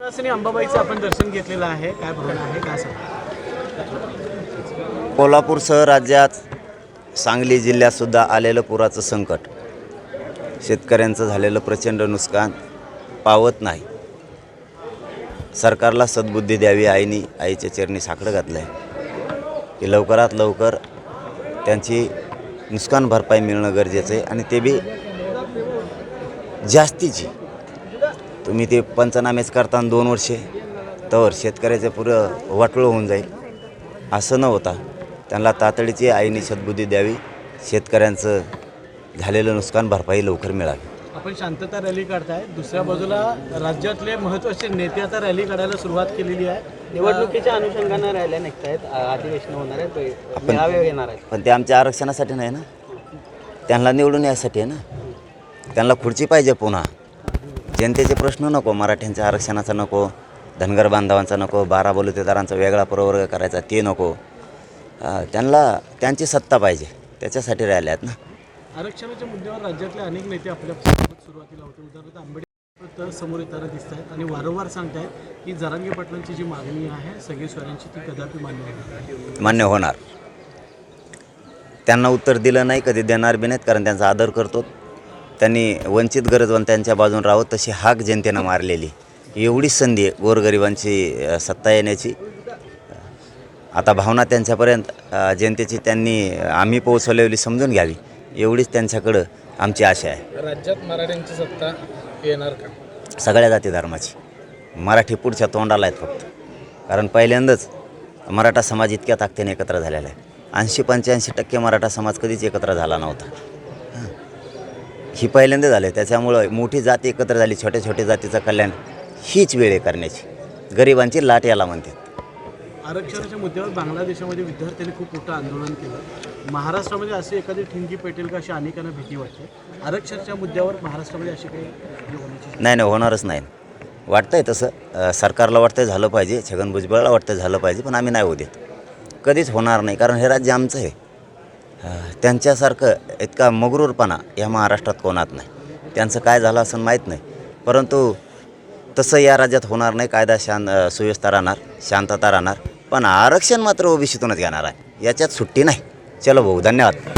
अंबाबाईचं आपण दर्शन घेतलेलं आहे. काय भावना आहे? काय कोल्हापूरसह राज्यात सांगली जिल्ह्यातसुद्धा आलेलं पुराचं संकट. शेतकऱ्यांचं झालेलं प्रचंड नुकसान पावत नाही. सरकारला सद्बुद्धी द्यावी आईनी आईच्या चरणी साकडं घातलं आहे की लवकरात लवकर त्यांची नुकसान भरपाई मिळणं गरजेचं आहे आणि ते बी जास्तीची. तुम्ही ते पंचनामेच करताना दोन वर्षे तर शेतकऱ्याचं पुरं वाटोळं होऊन जाईल. असं न होता त्यांना तातडीची आईने सद्बुद्धी द्यावी शेतकऱ्यांचं झालेलं नुकसान भरपाई लवकर मिळावी. आपण शांतता रॅली काढताय. दुसऱ्या बाजूला राज्यातले महत्त्वाचे नेते आता रॅली काढायला सुरुवात केलेली आहे. निवडणुकीच्या अनुषंगानं राहिल्या निघतायत. अधिवेशन होणार आहेत. मेळावे येणार आहेत. पण ते आमच्या आरक्षणासाठी नाही ना? त्यांना निवडून यासाठी आहे ना? त्यांना खुर्ची पाहिजे पुन्हा. जनतेचे प्रश्न नको मराठ्यांच्या आरक्षणाचा नको धनगर बांधवांचा नको बारा बलुतेदारांचा वेगळा प्रवर्ग करायचा ते नको. त्यांना त्यांची सत्ता पाहिजे त्याच्यासाठी राहिले आहेत ना. आरक्षणाच्या मुद्द्यावर राज्यातले अनेक नेते आपल्यासोबत सुरुवातीला होते. उदाहरणार्थ आंबेडकर समोर येताना दिसत आहेत आणि वारंवार सांगतायत की जरांगे पाटलांची जी मागणी आहे सगळी स्वरांची ती कदापि मान्य. मान्य होणार. त्यांना उत्तर दिलं नाही कधी देणार बी नाहीत कारण त्यांचा आदर करतो. त्यांनी वंचित गरजवंत्यांच्या बाजून राहावं तशी हाक जनतेनं मारलेली. एवढीच संधी आहे गोरगरिबांची सत्ता येण्याची. आता भावना त्यांच्यापर्यंत जनतेची त्यांनी आम्ही पोहोचवलेली समजून घ्यावी एवढीच त्यांच्याकडं आमची आशा आहे. राज्यात मराठ्यांची सत्ता येणार का? सगळ्या जाती धर्माची. मराठी पुढच्या तोंडाला आहेत फक्त. कारण पहिल्यांदाच मराठा समाज इतक्या ताकदीने एकत्र झालेला आहे. ऐंशी पंच्याऐंशी टक्के मराठा समाज कधीच एकत्र झाला नव्हता. ही पहिल्यांदा झाले. त्याच्यामुळं मोठी जाती एकत्र झाली छोट्या छोट्या जातीचं कल्याण हीच वेळ आहे करण्याची. गरिबांची लाट याला म्हणतात. आरक्षणाच्या मुद्द्यावर बांगलादेशामध्ये विद्यार्थ्यांनी खूप मोठं आंदोलन केलं. महाराष्ट्रामध्ये अशी एखादी ठिणगी पेटेल का अशी अनेकांना भीती वाटते. आरक्षणाच्या मुद्द्यावर महाराष्ट्रामध्ये अशी काही होण्याची नाही नाही होणारच नाही. वाटतंय तसं. सरकारला वाटतंय झालं पाहिजे छगन भुजबळला वाटतंय झालं पाहिजे पण आम्ही नाही होऊ देत. कधीच होणार नाही कारण हे राज्य आमचं आहे. त्यांच्यासारखं इतका मगरूरपणा या महाराष्ट्रात कोणात नाही. त्यांचं काय झालं असं माहीत नाही. परंतु तसं या राज्यात होणार नाही कायदा शांत सुव्यवस्था राहणार शांतता राहणार. पण आरक्षण मात्र ओबीसीतूनच घेणार आहे. याच्यात सुट्टी नाही. चलो भाऊ धन्यवाद.